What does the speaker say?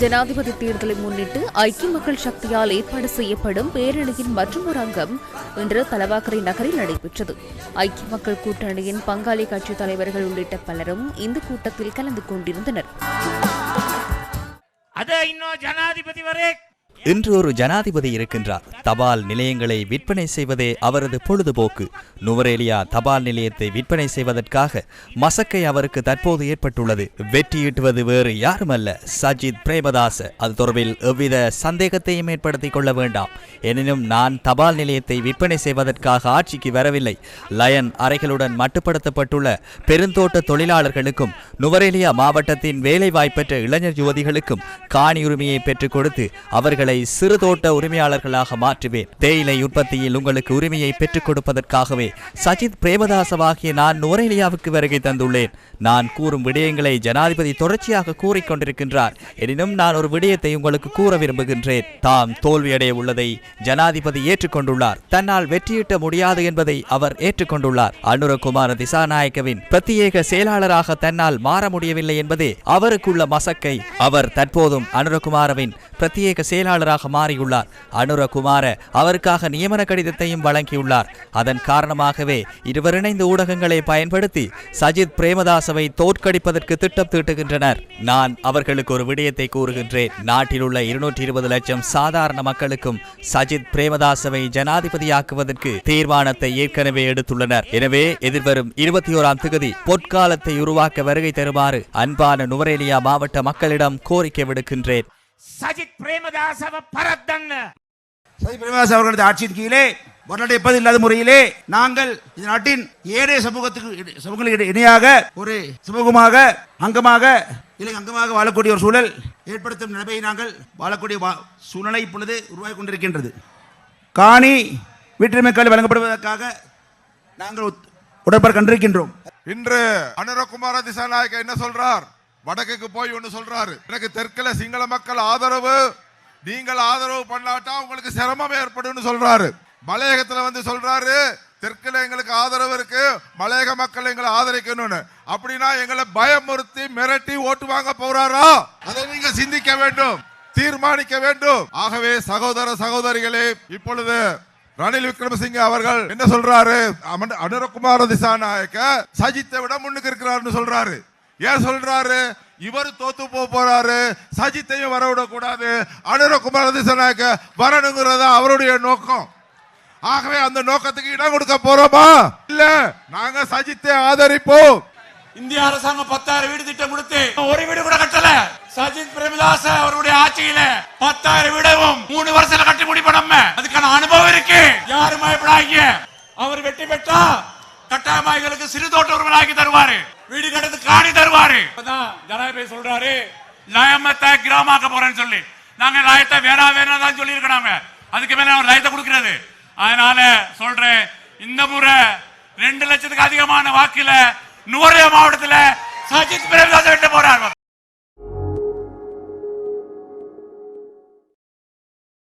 ஜனாதிபதி தேர்தலை முன்னிட்டு ஐக்கிய மக்கள் சக்தியால் ஏற்பாடு செய்யப்படும் பேரணியின் மற்றொரு அங்கம் இன்று தலவாக்கரை நகரில் நடைபெற்றது. ஐக்கிய மக்கள் கூட்டணியின் பங்காளி கட்சி தலைவர்கள் உள்ளிட்ட பலரும் இந்த கூட்டத்தில் கலந்து கொண்டிருந்தனர். இன்று ஒரு ஜனாதிபதி இருக்கின்றார். தபால் நிலையங்களை விற்பனை செய்வதே அவரது பொழுதுபோக்கு. நுவரேலியா தபால் நிலையத்தை விற்பனை செய்வதற்காக மசக்கை அவருக்கு தற்போது ஏற்பட்டுள்ளது. வெற்றியீட்டுவது வேறு யாருமல்ல. சஜித் பிரேமதாச அது தொடர்பில் எவ்வித சந்தேகத்தையும் ஏற்படுத்திக் கொள்ள வேண்டாம். எனினும் நான் தபால் நிலையத்தை விற்பனை செய்வதற்காக ஆட்சிக்கு வரவில்லை. லயன் அறைகளுடன் மட்டுப்படுத்தப்பட்டுள்ள பெருந்தோட்ட தொழிலாளர்களுக்கும் நுவரேலியா மாவட்டத்தின் வேலைவாய்ப்பற்ற இளைஞர் யுவதிகளுக்கும் காணி உரிமையை பெற்றுக் கொடுத்து அவர்களை சிறு தோட்ட உரிமையாளர்களாக மாற்றுவேன். தேயிலை உற்பத்தியில் உங்களுக்கு உரிமையை பெற்றுக் கொடுப்பதற்காகவே சஜித் பிரேமதாசவாகிய நான் நுவரேலியாவுக்கு வருகை தந்துள்ளேன். நான் கூறும் விடயங்களை ஜனாதிபதி தொடர்ச்சியாக கூறிக்கொண்டிருக்கின்றார் எனினும் நான் ஒரு விடயத்தை உங்களுக்கு கூற விரும்புகின்றேன். தாம் தோல்வியடைய உள்ளதை ஜனாதிபதி ஏற்றுக்கொண்டுள்ளார். தன்னால் வெற்றியிட்ட முடியாது என்பதை அவர் ஏற்றுக்கொண்டுள்ளார். அனுரகுமார திசாநாயக்கவின் பிரத்யேக செயலாளராக தன்னால் மாற முடியவில்லை என்பதே அவருக்குள்ள மசக்கை. அவர் தற்போதும் அனுரகுமாரவின் பிரத்யேக செயலாளராக மாறியுள்ளார். அனுரகுமார அவருக்காக நியமன கடிதத்தையும் வழங்கியுள்ளார். அதன் காரணமாகவே இருவர் இணைந்து ஊடகங்களை பயன்படுத்தி சஜித் பிரேமதாசவை தோற்கடிப்பதற்கு திட்டம் தீட்டுகின்றனர். நான் அவர்களுக்கு ஒரு விடயத்தை கூறுகின்றேன். நாட்டில் உள்ள இருநூற்றி இருபது லட்சம் சாதாரண மக்களுக்கும் சஜித் பிரேமதாசவை ஜனாதிபதியாக்குவதற்கு தீர்மானத்தை ஏற்கனவே எடுத்துள்ளனர். எனவே எதிர்வரும் இருபத்தி ஓராம் திகதி பொற்காலத்தை உருவாக்க வருகை தருமாறு அன்பான நுவரேலியா மாவட்ட மக்களிடம் கோரிக்கை விடுக்கின்றேன். சஜித் பிரேமதாசவ பரத்தன் சஜித் பிரேமதாஸ் அவர்களது ஆட்சியின் கீழே வரலாற்று எப்போது இல்லாத முறையிலே நாங்கள் இந்த நாட்டின் ஏனைய சமூகத்துக்கு சமூகங்களுக்கு இணையாக ஒரு சமூகமாக அங்கமாக இல்லை அங்கமாக வாழக்கூடிய ஒரு சூழல் ஏற்படுத்தும் நிலைமையை நாங்கள் வாழக்கூடிய சூழ்நிலை இப்பொழுது உருவாகி கொண்டிருக்கின்றது. காணி வீட்டுரிமைக்கால் வழங்கப்படுவதற்காக நாங்கள் உடன்பாடு கண்டிருக்கின்றோம். இன்று அனுரகுமார திசாநாயக்க என்ன சொல்றார்? வடக்குக்கு போய் ஒன்று சொல்றாரு. எனக்கு தெற்குல சிங்கள மக்கள் ஆதரவு நீங்கள் ஆதரவு பண்ணாட்டா உங்களுக்கு சிரமம் ஏற்படும் சொல்றாரு. மலையகத்துல வந்து சொல்றாரு தெற்குல எங்களுக்கு ஆதரவு இருக்கு மலையக மக்கள் எங்களை ஆதரிக்கணும்னு. அப்படின்னா எங்களை பயமுறுத்தி மிரட்டி ஓட்டு வாங்க போறாரா? அதை நீங்க சிந்திக்க வேண்டும் தீர்மானிக்க வேண்டும். ஆகவே சகோதர சகோதரிகளே இப்பொழுது ரணில் விக்ரமசிங்க அவர்கள் என்ன சொல்றாரு? அமன்- அனுரகுமார திசாநாயக்க சஜித்தை விட முன்னுக்கு இருக்கிறாருன்னு சொல்றாரு. ஏன் சொல்றாரு? இவர் தோத்து போக போறாரு. சஜித்தையும் வரவிடக் கூடாது அனுரகுமார திசாநாயக்க வரணுங்கிறது அவருடைய நோக்கம். ஆகவே அந்த நோக்கத்துக்கு இடம் கொடுக்க போறோமா? இல்ல. நாங்க சஜித்தை ஆதரிப்போம். இந்திய அரசாங்கம் பத்தாயிரம் வீடு திட்டம் கொடுத்து ஒரு வீடு கூட கட்டல. சஜித் பிரேமதாச அவருடைய ஆட்சியில பத்தாயிரம் வீடவும் மூணு வருஷத்துல கட்டி முடிப்போம் நம்ம. அதுக்கான அனுபவம் இருக்கு. யாரும் பயப்படாதீங்க அவர் வெற்றி பெற்றா கட்டாயமா சிறு தோட்ட உரிமையாக்கி தருவாரு. வீடு கட்டத்து காணி தருவாரு. ஜனாதிபதி சொல்றாரு லயமத்தை கிராமமாக்க போறேன்னு சொல்லி. நாங்க லயத்தை வேணா வேணா தான் சொல்லி இருக்கிறாங்க அதுக்கு மேல அவர் லயத்தை கொடுக்கிறது. அதனால சொல்றேன் இந்த முறை ரெண்டு லட்சத்துக்கு அதிகமான வாக்கில நூறு மாவட்டத்துல சஜித் பிரேமதாஸ்